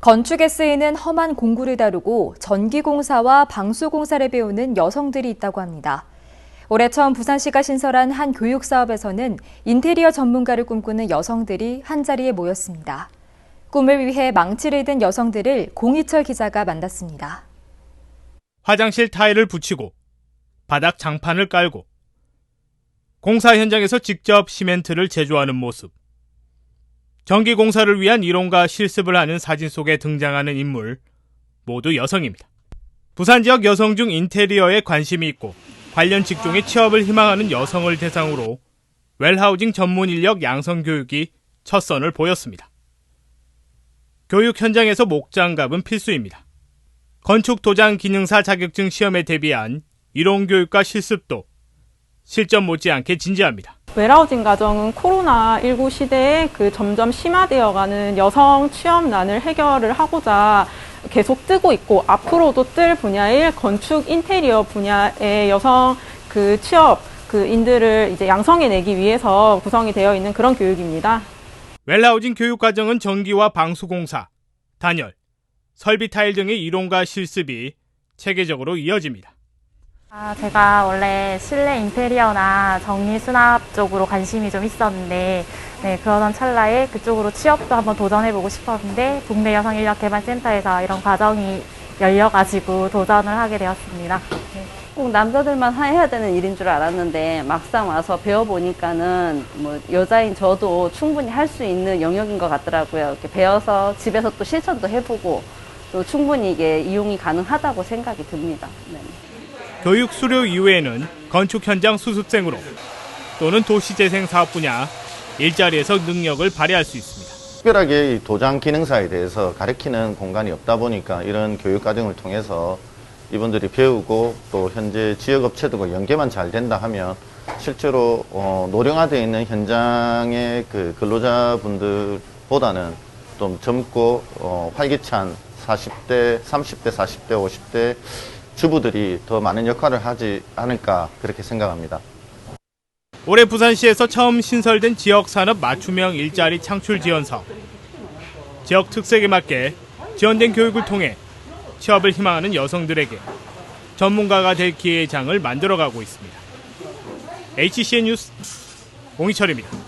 건축에 쓰이는 험한 공구를 다루고 전기공사와 방수공사를 배우는 여성들이 있다고 합니다. 올해 처음 부산시가 신설한 한 교육사업에서는 인테리어 전문가를 꿈꾸는 여성들이 한자리에 모였습니다. 꿈을 위해 망치를 든 여성들을 공희철 기자가 만났습니다. 화장실 타일을 붙이고 바닥 장판을 깔고 공사 현장에서 직접 시멘트를 제조하는 모습. 전기 공사를 위한 이론과 실습을 하는 사진 속에 등장하는 인물 모두 여성입니다. 부산 지역 여성 중 인테리어에 관심이 있고 관련 직종에 취업을 희망하는 여성을 대상으로 웰하우징 전문 인력 양성 교육이 첫 선을 보였습니다. 교육 현장에서 목장갑은 필수입니다. 건축 도장 기능사 자격증 시험에 대비한 이론 교육과 실습도 실전 못지않게 진지합니다. 웨라우징 가정은 코로나19 시대에 그 점점 심화되어가는 여성 취업난을 해결을 하고자 계속 뜨고 있고 앞으로도 뜰 분야일 건축 인테리어 분야의 여성 그 취업 그 인들을 이제 양성해내기 위해서 구성이 되어 있는 그런 교육입니다. 웰하우징 교육과정은 전기와 방수공사, 단열, 설비 타일 등의 이론과 실습이 체계적으로 이어집니다. 아, 제가 원래 실내 인테리어나 정리 수납 쪽으로 관심이 좀 있었는데, 네, 그러던 찰나에 그쪽으로 취업도 한번 도전해보고 싶었는데, 동네 여성 인력 개발 센터에서 이런 과정이 열려가지고 도전을 하게 되었습니다. 네. 꼭 남자들만 해야 되는 일인 줄 알았는데 막상 와서 배워보니까는 뭐 여자인 저도 충분히 할 수 있는 영역인 것 같더라고요. 이렇게 배워서 집에서 또 실천도 해보고 또 충분히 이게 이용이 가능하다고 생각이 듭니다. 네. 교육 수료 이후에는 건축 현장 수습생으로 또는 도시재생 사업 분야 일자리에서 능력을 발휘할 수 있습니다. 특별하게 이 도장 기능사에 대해서 가르치는 공간이 없다 보니까 이런 교육 과정을 통해서 이분들이 배우고 또 현재 지역 업체들과 연계만 잘 된다 하면 실제로 어, 노령화되어 있는 현장의 그 근로자분들보다는 좀 젊고 어, 활기찬 40대, 30대, 40대, 50대 주부들이 더 많은 역할을 하지 않을까 그렇게 생각합니다. 올해 부산시에서 처음 신설된 지역산업 맞춤형 일자리 창출 지원 사업. 지역 특색에 맞게 지원된 교육을 통해 취업을 희망하는 여성들에게 전문가가 될 기회의 장을 만들어가고 있습니다. HCN 뉴스 공희철입니다.